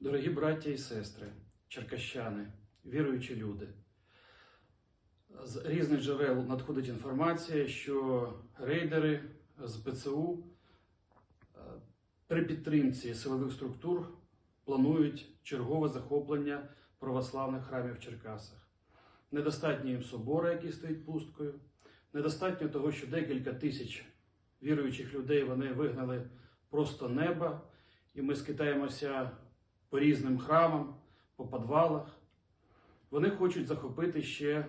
Дорогі браття і сестри, черкащани, віруючі люди, з різних джерел надходить інформація, що рейдери з ПЦУ е, при підтримці силових структур планують чергове захоплення православних храмів в Черкасах. Недостатньо їм собора, який стоїть пусткою, недостатньо того, що декілька тисяч віруючих людей вони вигнали просто неба, і ми скитаємося по різним храмам, по підвалах. Вони хочуть захопити ще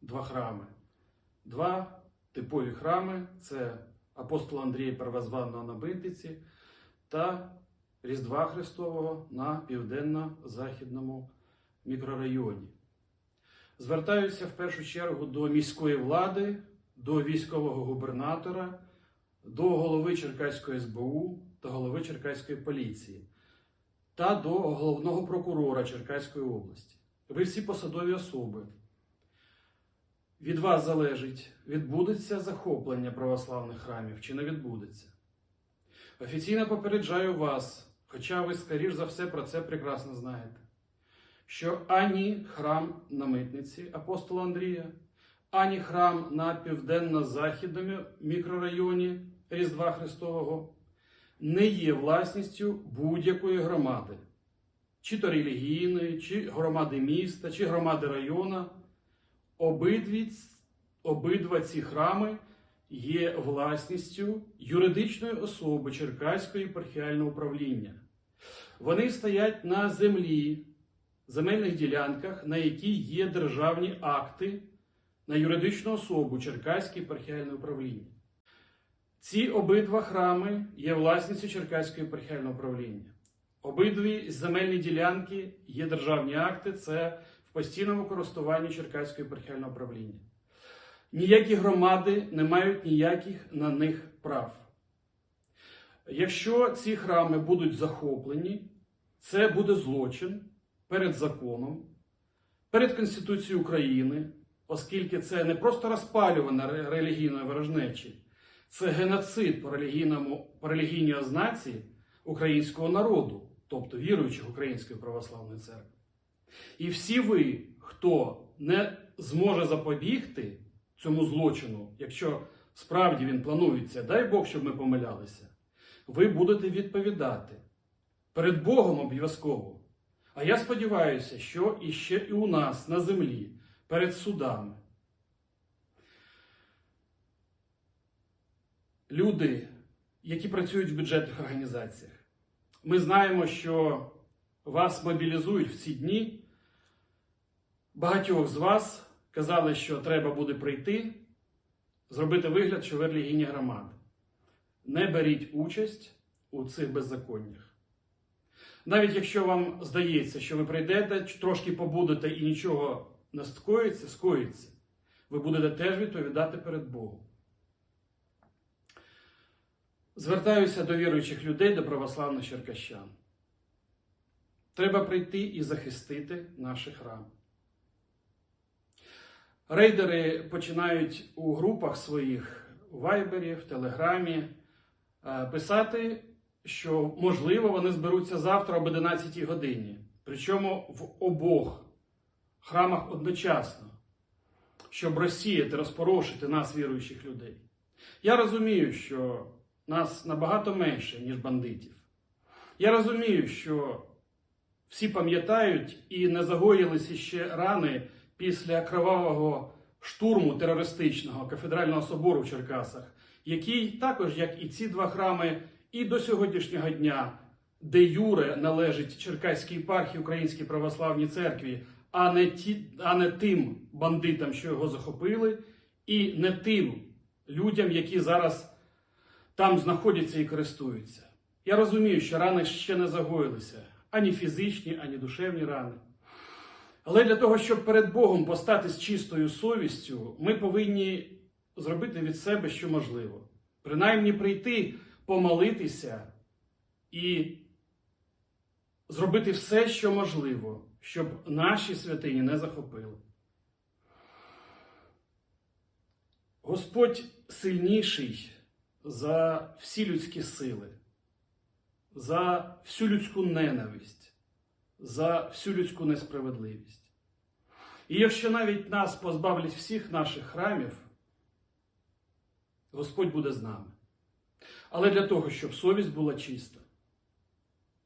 два храми. Два типові храми це апостола Андрія Первозванного на Битиці та Різдва Христового на південно-західному мікрорайоні. Звертаюся в першу чергу до міської влади, до військового губернатора, до голови Черкаської СБУ та голови Черкаської поліції та до головного прокурора Черкаської області. Ви всі посадові особи. Від вас залежить, відбудеться захоплення православних храмів чи не відбудеться. Офіційно попереджаю вас, хоча ви, скоріш за все, про це прекрасно знаєте, що ані храм на митниці апостола Андрія, ані храм на південно-західному мікрорайоні Різдва Христового не є власністю будь-якої громади, чи то релігійної, чи громади міста, чи громади району. Обидві, обидва ці храми є власністю юридичної особи Черкаського єпархіального управління. Вони стоять на землі, земельних ділянках, на якій є державні акти на юридичну особу Черкаське єпархіальне управління. Ці обидва храми є власністю Черкаського єпархіального управління. Обидві земельні ділянки є державні акти, це в постійному користуванні Черкаського єпархіального управління. Ніякі громади не мають ніяких на них прав. Якщо ці храми будуть захоплені, це буде злочин перед законом, перед Конституцією України, оскільки це не просто розпалювання ре- релігійної ворожнечі, це геноцид по, по релігійній ознаці українського народу, тобто віруючих Української православної церкви. І всі ви, хто не зможе запобігти цьому злочину, якщо справді він планується, дай Бог, щоб ми помилялися, ви будете відповідати перед Богом обов'язково. А я сподіваюся, що і ще і у нас на землі, перед судами. Люди, які працюють в бюджетних організаціях, ми знаємо, що вас мобілізують в ці дні. Багатьох з вас казали, що треба буде прийти, зробити вигляд, що ви релігійні громади. Не беріть участь у цих беззаконнях. Навіть якщо вам здається, що ви прийдете, трошки побудете і нічого не скоїться, скоїться, ви будете теж відповідати перед Богом. Звертаюся до віруючих людей, до православних черкащан. Треба прийти і захистити наші храми. Рейдери починають у групах своїх у Вайбері, в Телеграмі е, писати, що можливо вони зберуться завтра об 11 годині. Причому в обох храмах одночасно, щоб розсіяти, розпорошити нас, віруючих людей. Я розумію, що нас набагато менше, ніж бандитів. Я розумію, що всі пам'ятають і не загоїлися ще рани після кровавого штурму терористичного кафедрального собору в Черкасах, який також, як і ці два храми, і до сьогоднішнього дня, де Юре належить Черкаській єпархії Українській православній церкві, а не, ті, а не тим бандитам, що його захопили, і не тим людям, які зараз там знаходяться і користуються. Я розумію, що рани ще не загоїлися ані фізичні, ані душевні рани. Але для того, щоб перед Богом постати з чистою совістю, ми повинні зробити від себе, що можливо. Принаймні прийти, помолитися і зробити все, що можливо, щоб наші святині не захопили. Господь сильніший за всі людські сили, за всю людську ненависть, за всю людську несправедливість. І якщо навіть нас позбавлять всіх наших храмів, Господь буде з нами. Але для того, щоб совість була чиста,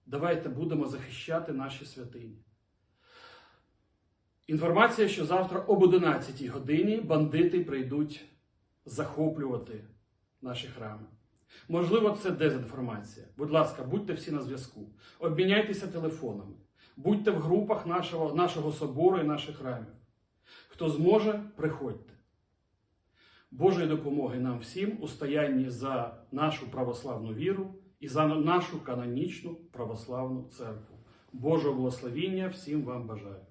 давайте будемо захищати наші святині. Інформація, що завтра об 11 годині бандити прийдуть захоплювати наші храми. Можливо, це дезінформація. Будь ласка, будьте всі на зв'язку. Обміняйтеся телефонами. Будьте в групах нашого, нашого собору і наших храмів. Хто зможе, приходьте. Божої допомоги нам всім у стоянні за нашу православну віру і за нашу канонічну православну церкву. Божого благословіння всім вам бажаю.